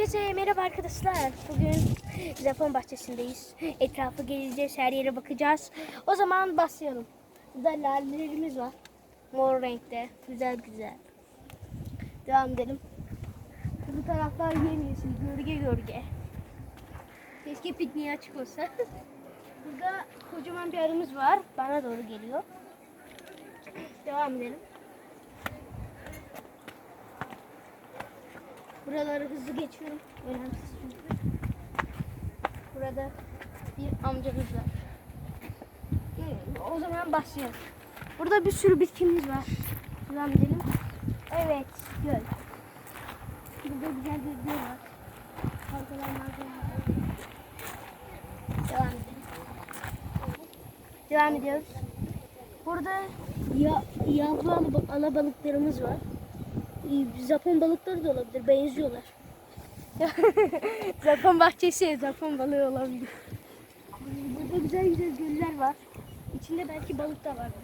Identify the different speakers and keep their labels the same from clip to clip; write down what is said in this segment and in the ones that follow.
Speaker 1: Hepinize merhaba arkadaşlar. Bugün Japon bahçesindeyiz. Etrafı gezeceğiz, her yere bakacağız. O zaman başlayalım. Burada lalelerimiz var. Mor renkte. Güzel güzel. Devam edelim. Bu taraflar yemyeşil, gölge gölge. Keşke pikniğe açık olsa. Burada kocaman bir arımız var. Bana doğru geliyor. Devam edelim. Buraları hızlı geçiyorum. Önemsiz çünkü. Burada bir amcamız var. O zaman başlayalım. Burada bir sürü bitkimiz var. Devam edelim. Evet, göl. Burada güzel bir göl var. Malzemeler. Devam edelim. Devam ediyoruz. Burada ya, yavru ala- alabalıklarımız var. Ee, Japon balıkları da olabilir. Benziyorlar. Japon bahçesi, Japon balığı olabilir. Burada güzel güzel göller var. İçinde belki balık da vardır.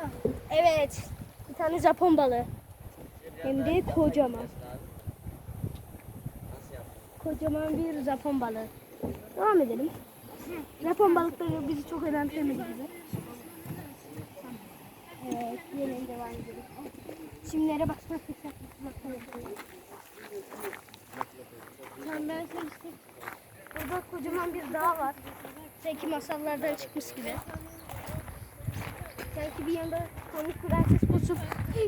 Speaker 1: Ha, Evet. Bir tane Japon balığı. Hem de kocaman. Kocaman bir Japon balığı. Devam edelim. Japon balıkları bizi çok önemsemedi. Evet, yine devam edelim. Çimlere basmak bakalım. Tamam ben seçtim. Burada kocaman bir dağ var. Sanki masallardan çıkmış gibi. Sanki bir yanda komik prenses bulsup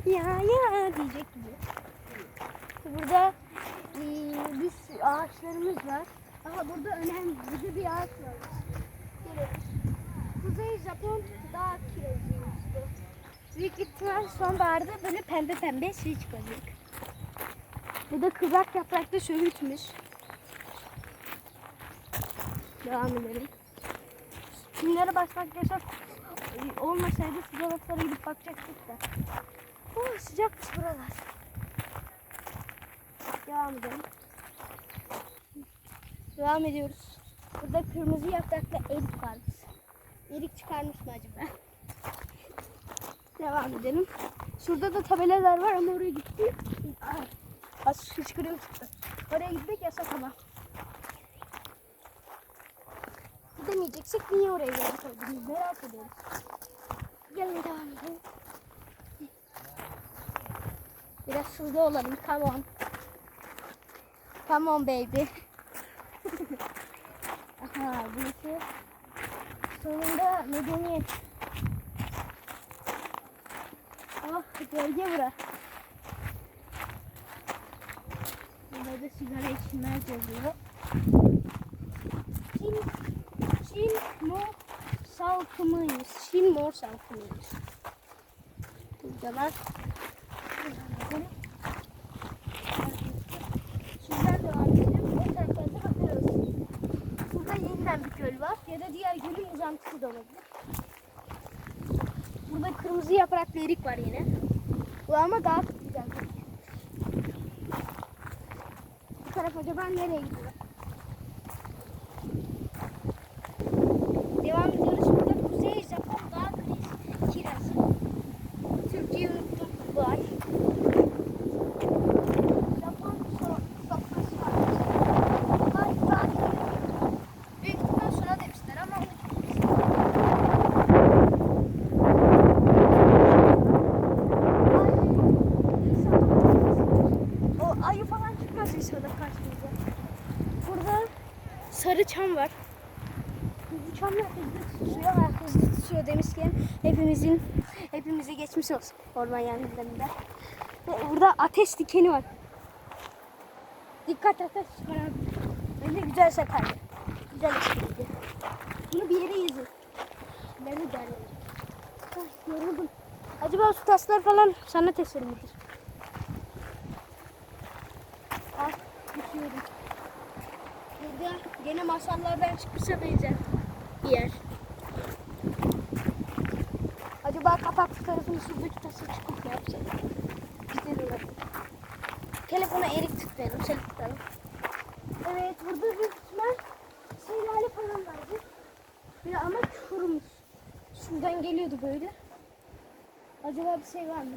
Speaker 1: ya ya diyecek gibi. Burada eee, bir ağaçlarımız var. Aha burada önemli bir ağaç var. Kuzey Japon dağ kireziymiş bu. Büyük ihtimal sonbaharda böyle pembe pembe şey çıkacak. Bu da kızak yaprakta söğütmüş. Devam edelim. Kimlere başlamak yasak olmasaydı sıcaklara gidip bakacaktık da. Oh, sıcakmış buralar. Devam edelim. Devam ediyoruz. Burada kırmızı yapraklı erik varmış. Erik çıkarmış mı acaba? Devam edelim. Şurada da tabelalar var ama oraya gittik. Ay, Az hıçkırığım çıktı. Oraya gitmek yasak ama. Gidemeyeceksek niye oraya geldik? Merak ediyoruz. Gelin devam edelim. Biraz hızlı olalım. Come on. Come on baby. Aha burası sonunda medeniyet. Ah gölge bura. Burada da sigara içilmez yazıyor. Çin, Çin mor salkımıymış. Çin mor salkımıymış. Burada var. Şuradan devam edelim. O taraflarda bakıyoruz. Burada yeniden bir göl var. Ya da diğer gölün uzantısı da olabilir. Burada kırmızı yapraklı erik var yine. Bu ama daha güzel. Bu taraf acaba nereye gidiyor? Devam ediyoruz. Burada Kuzey Japon Dağ Kiraz. Kiraz. Türkçeyi unuttum bu ay. Japon so sofrası var. Ay, dağ kirazı. Büyük ihtimal şuna demişler ama onu O ayı falan çıkmaz inşallah karşımıza. Burada sarı çam var. Bu çamlar hızlı tutuyor, ha, hızlı tutuyor demişken hepimizin hepimize geçmiş olsun orman yangınlarında. Burada ateş dikeni var. Dikkat ateş çıkaran. Öyle güzel sakardı. Güzel espriydi. Bunu bir yere yazın. Ben de derlerim. Ay, yoruldum. Acaba su taslar falan sanat eseri midir? Ah, düşüyorum. Burada gene masallardan çıkmışa benzer bir yer. Kapak tarafını suzdaki tası çıkıp yapacak? Güzel olur. Telefona erik tıklayalım, şöyle tıklayalım. Evet, burada bir ihtimal şelale falan vardı. Ya ama kurumuş. Şuradan geliyordu böyle. Acaba bir şey var mı?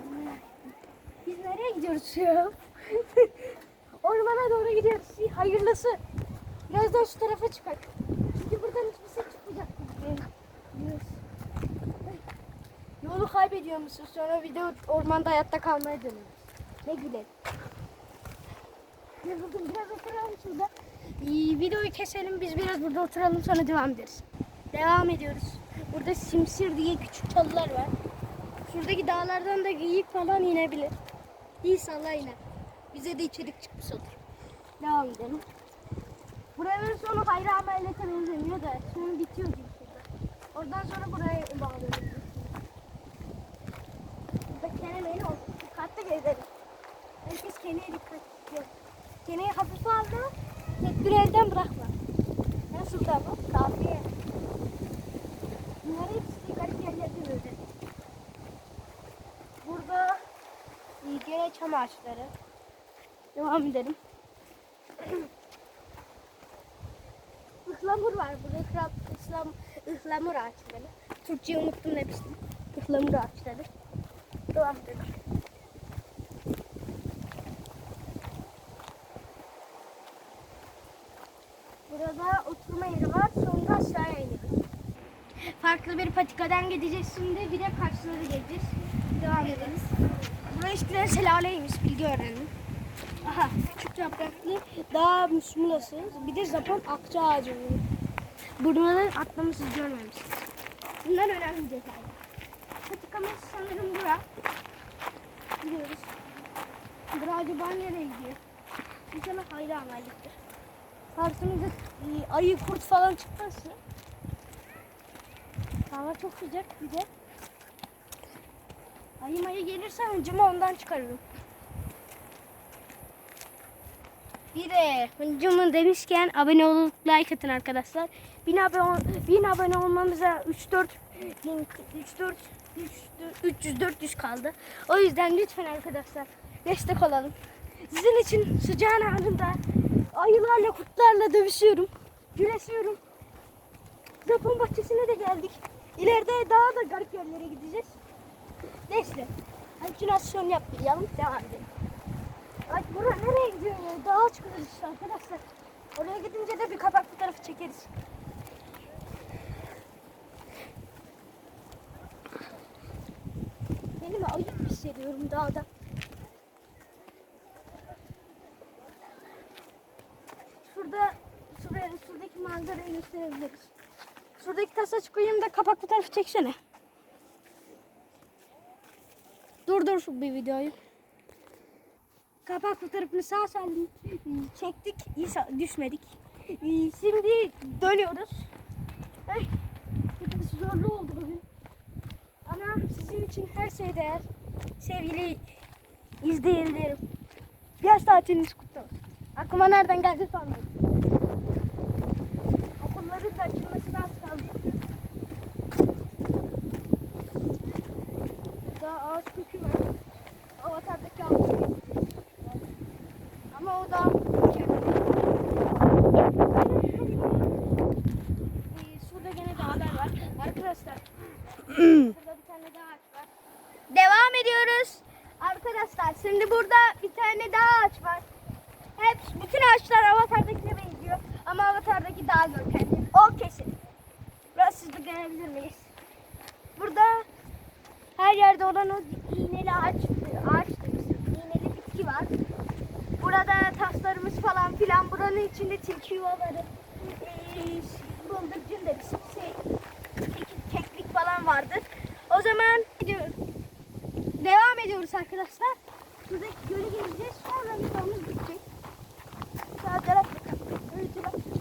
Speaker 1: Biz nereye gidiyoruz ya? Ormana doğru gidiyoruz. Hayırlısı. Birazdan şu tarafa çıkar. Çünkü buradan hiçbir şey çıkmayacak. Yolu kaybediyor musun? Sonra bir de ormanda hayatta kalmaya dönüyoruz. Ne gülerim. Yoruldum biraz oturalım şurada. İyi, videoyu keselim biz biraz burada oturalım sonra devam ederiz. Devam ediyoruz. Burada simsir diye küçük çalılar var. Şuradaki dağlardan da geyik falan inebilir. İnşallah iner. Bize de içerik çıkmış olur. Devam edelim. Buranın sonu Hayri Ameliyat'a benzemiyor da sonu bitiyor gibi şurada. Oradan sonra buraya bağlıyoruz. Beni olsun. Dikkatli gezelim. Herkes keneye dikkat ediyor. Keneyi hafif al da tedbiri elden bırakma. Nasıl da bu? Kafiye. Bunlar hepsi garip yerlerde böyle. Burada gene çam ağaçları. Devam edelim. Ihlamur var burada. Ihlam, ıslam, ıhlamur ağaçları. Türkçeyi unuttum demiştim. Ihlamur ağaçları. Burada oturma yeri var. Sonra aşağıya iniyoruz. Farklı bir patikadan gideceğiz şimdi. Bir de karşılara geleceğiz. Devam ederiz. Burası eskiden şelaleymiş. Bilgi öğrendim. Aha küçük yapraklı dağ musmulası. Bir de Japon akça ağacı var. Buradan atlamışız görmemişiz. Bunlar önemli detaylar. Patikamız sanırım bura. Gidiyoruz. Bura acaba nereye gidiyor? İnşallah hayra amelliktir. Karşımıza e, ayı kurt falan çıkmasın. Hava çok sıcak bir de. Ayı mayı gelirse hıncımı ondan çıkarırım. Bir de hıncımın demişken abone olup like atın arkadaşlar. 1000 abone, 1000 abone olmamıza 3-4 3-4 300-400 kaldı. O yüzden lütfen arkadaşlar destek olalım. Sizin için sıcağın anında ayılarla kurtlarla dövüşüyorum. Güreşiyorum. Japon bahçesine de geldik. İleride daha da garip yerlere gideceğiz. Neyse. Halüsinasyon yapmayalım. Devam edelim. Ay bura nereye gidiyor ya? Dağa çıkıyoruz işte arkadaşlar. Oraya gidince de bir kapak fotoğrafı çekeriz. Kendimi ayıp hissediyorum dağda. Şurada, şuraya, şuradaki manzarayı gösterebiliriz. Şuradaki tasaç koyayım da kapak fotoğrafı çeksene. Dur dur şu bir videoyu. Kapak fotoğrafını sağ salim çektik. İyi düşmedik. Ee, Şimdi dönüyoruz. Ay, biraz zorlu oldu bugün. Ama sizin için her şey değer. Sevgili izleyenlerim. Yaz tatiliniz kutlu olsun. Aklıma nereden geldi sanmıyorum. Okulların da açılmasına az kaldı. Daha ağaç kökü var. Avatar'daki ağaç kökü. Ama o da Ee, Şurada gene dağlar var. Arkadaşlar. Burada bir tane daha ağaç var. Devam ediyoruz. Arkadaşlar şimdi burada bir tane daha ağaç var. Hep bütün ağaçlar avatar'dakine benziyor. Ama avatar'daki daha görkemli. O kesin. Biraz siz de miyiz? Burada her yerde olan o iğneli ağaç, ağaç. İğneli bitki var. Burada taşlarımız falan filan. Buranın içinde tilki yuvaları. Ee, bıldırcın da bir şey, keklik falan vardır. O zaman gidiyoruz. Devam ediyoruz arkadaşlar. Şuradaki gölü gezeceğiz. Sonra videomuz bitecek. Saatler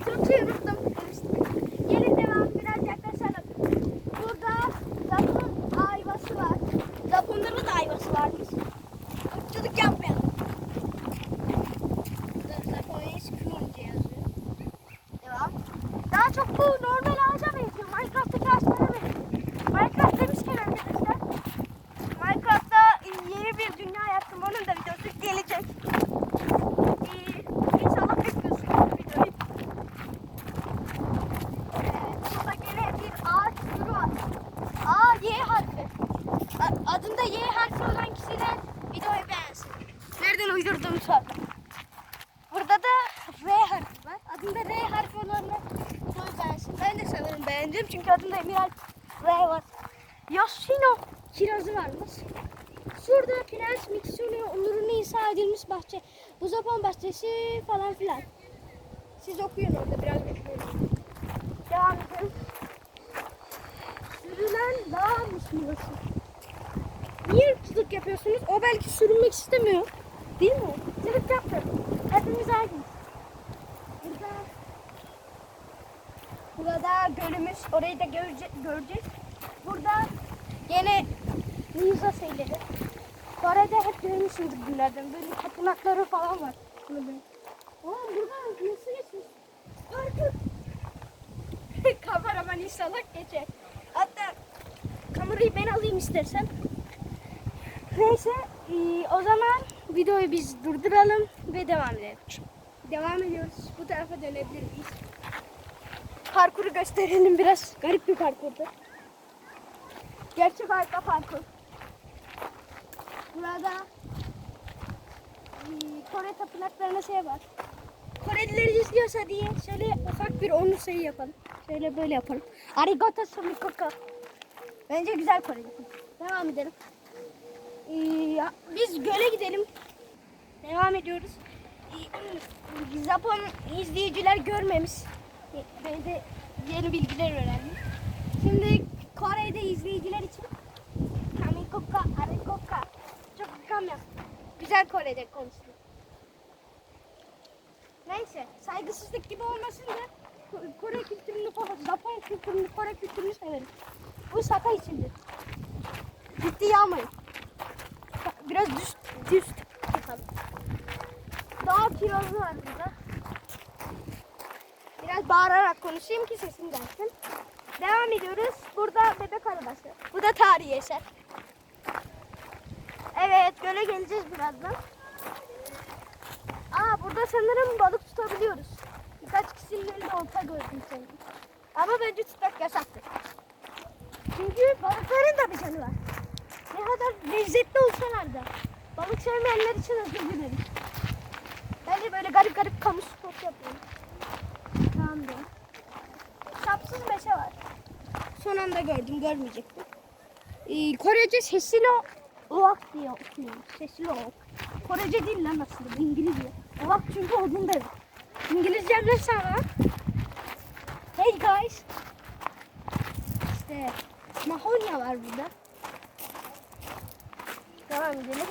Speaker 1: Türkçeyi unuttum. demiştim. Gelin devam biraz yaklaşalım. Burada Japon ayvası var. Japonların da ayvası varmış. Irkçılık yapmayalım. Burada Japonya Scrooge yazıyor. Devam. Daha çok bu normal ağaca benziyor. Minecraft'taki ağaçlara benziyor. Minecraft demişken arkadaşlar. Minecraft'ta yeni bir dünya yaptım. Onun da videosu gelecek. adında R harfi olanlar çok beğensin. Ben de sanırım beğendim çünkü adında Emiralp R var. Yoshino kirazı varmış. Şurada Prens Miksunu onuruna inşa edilmiş bahçe. Bu Japon bahçesi falan filan. Siz okuyun orada biraz bekleyin. Devam edelim. Sürülen dağmış burası. Niye ırkçılık yapıyorsunuz? O belki sürünmek istemiyor. Değil mi? Irkçılık yapmayın. Hepimiz aynıyız. Burada, burada gölümüz. Orayı da görece, göreceğiz. Burada gene Niza şeyleri. Kore'de hep görmüşsündür bunlardan. Böyle tapınakları falan var. Burada. Aa buradan nasıl geçmiş? Parkır. Kameraman inşallah geçer. Hatta kamerayı ben alayım istersen. Neyse ee, o zaman videoyu biz durduralım ve devam edelim. Devam ediyoruz. Bu tarafa dönebiliriz. Parkuru gösterelim biraz. Garip bir parkurdu. Gerçek harika parkur. Burada ee, Kore tapınaklarına şey var. Korelileri izliyorsa diye şöyle ufak bir onur sayı yapalım. Şöyle böyle yapalım. Arigato sumikoko. Bence güzel Koreli. Devam edelim. Ee, biz göle gidelim. Devam ediyoruz. Ee, Japon izleyiciler görmemiş. Ben de yeni bilgiler öğrendim. Şimdi Kore'de izleyiciler için Kamikoka, Arikoka. Çok kamya. Güzel Kore'de konuşuyor. Neyse saygısızlık gibi olmasın da Kore kültürünü falan, Japon kültürünü, Kore kültürünü severim. Bu şaka içindir. Ciddiye almayın. Biraz düz, düz bakalım. Dağ kirazı var burada. Biraz bağırarak konuşayım ki sesim gelsin. Devam ediyoruz. Burada bebek arabası. Bu da tarihi eser. Evet göle geleceğiz birazdan. Aa burada sanırım balık tutabiliyoruz. Kişinin elinde olta gördüm sanırım. Ama bence tutmak yasaktır. Çünkü balıkların da bir canı var. Ne kadar lezzetli olsalar da. Balık sevmeyenler için özür dilerim. Ben de böyle garip garip kamu spot yapıyorum. Tamam da. Sapsız meşe var. Son anda gördüm, görmeyecektim. Ee, Korece Sesilo Oak diye okuyor. Sesilo Oak. Korece değil lan aslında, İngilizce. Oak çünkü odun demek. İngilizcem ne sana? Hey guys. İşte Mahonya var burada. Devam edelim.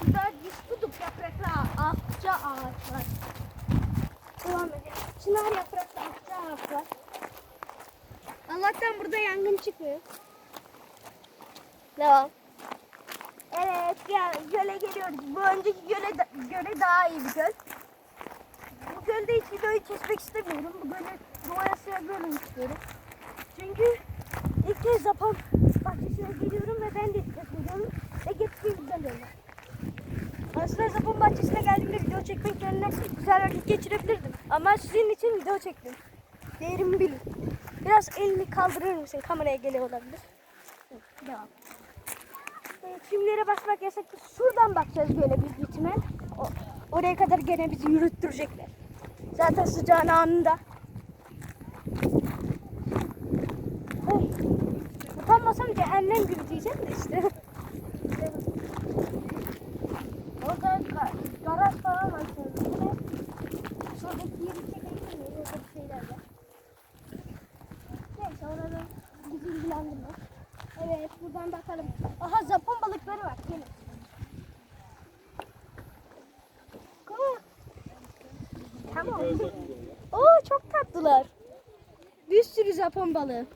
Speaker 1: Burada diskuduk yapraklı akça ağaç var. Devam edelim. Çınar yapraklı akça ağaç var. Allah'tan burada yangın çıkmıyor. Devam. Evet ya göle geliyoruz. Bu önceki göle, göle daha iyi bir göl. Bu gölde hiç videoyu kesmek istemiyorum. Bu gölü doğaya görmek istiyorum. Çünkü ilk kez Japon bahçesine geliyorum ve ben de ilk kez geliyorum. Ve geçtiğim güzel yerler. Aslında Japon bahçesine geldiğimde video çekmek yerine güzel vakit geçirebilirdim. Ama sizin için video çektim. Değerimi bilin. Biraz elini kaldırır mısın? Kameraya geliyor olabilir. Devam. Evet, Çimlere basmak yasak. Şuradan bakacağız böyle büyük ihtimal. O, oraya kadar gene bizi yürüttürecekler. Zaten sıcağın anında. Ay, Utanmasam cehennem gibi diyeceğim de işte. Orada ga- garaj falan var. şöyle. Şuradaki yeri çekebilir miyiz? Orada bir şeyler var. Neyse orada bizi ilgilendirmez. Evet buradan bakalım. Aha Japon balıkları var. Gelin. Tamam. Oo çok tatlılar. Bir sürü Japon balığı.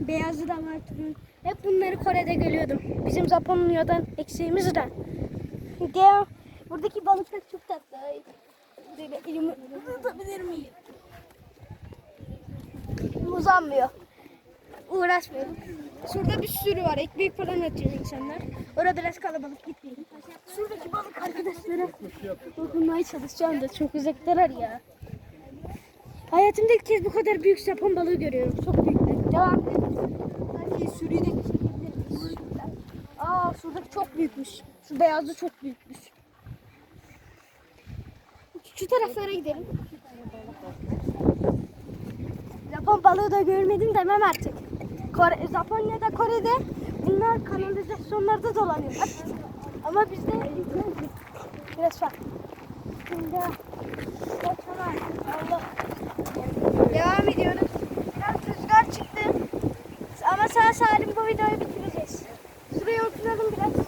Speaker 1: Beyazı da var. Hep bunları Kore'de görüyordum. Bizim Japonya'dan eksiğimiz de. Gel. Buradaki balıklar çok tatlı. Böyle elimi tutabilir miyim? Uzanmıyor. Uğraşmıyorum. Şurada bir sürü var. Ekmek falan atıyor insanlar. Orada biraz kalabalık gitmeyelim. Şuradaki balık arkadaşlara dokunmaya çalışacağım da çok uzaktalar ya. Hayatımda ilk kez bu kadar büyük Japon balığı görüyorum. Çok büyükler. Devam edelim. Belki sürüyü. Aa şuradaki çok büyükmüş. Şu beyazı çok büyükmüş. Şu taraflara gidelim. Japon balığı da görmedim demem artık. Kore, Japonya'da, Kore'de bunlar kanalizasyonlarda dolanıyorlar. Ama bizde biraz farklı. Şimdi Allah. Devam ediyoruz. Biraz rüzgar çıktı. Ama sağ salim bu videoyu bitireceğiz. Şuraya oturalım biraz.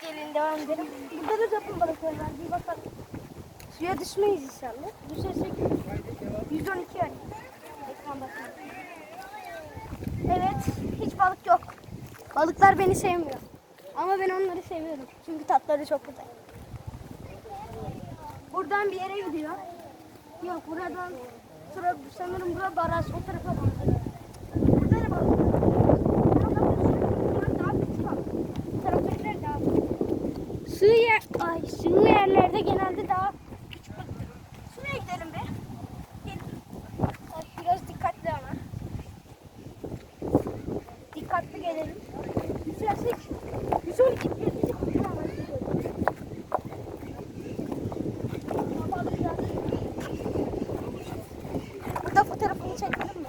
Speaker 1: Gelin devam edelim. Burada da Japon balıkları var. Bir bakalım. Suya düşmeyiz inşallah. Düşersek 112 yani. Ekran bakın. Evet, hiç balık yok. Balıklar beni sevmiyor. Ama ben onları seviyorum. Çünkü tatları çok güzel. Buradan bir yere gidiyor. Yok buradan sıra, sanırım bura baraj o tarafa büyük. Sığ yer, ay sığ yerlerde genelde daha küçük balık. Şuraya gidelim be. Gelin. Ay, Biraz dikkatli ama. Dikkatli gelelim. Düşersek 112 diye bizi kurtaramaz. Balıklar. Burada fotoğrafını çekelim mi?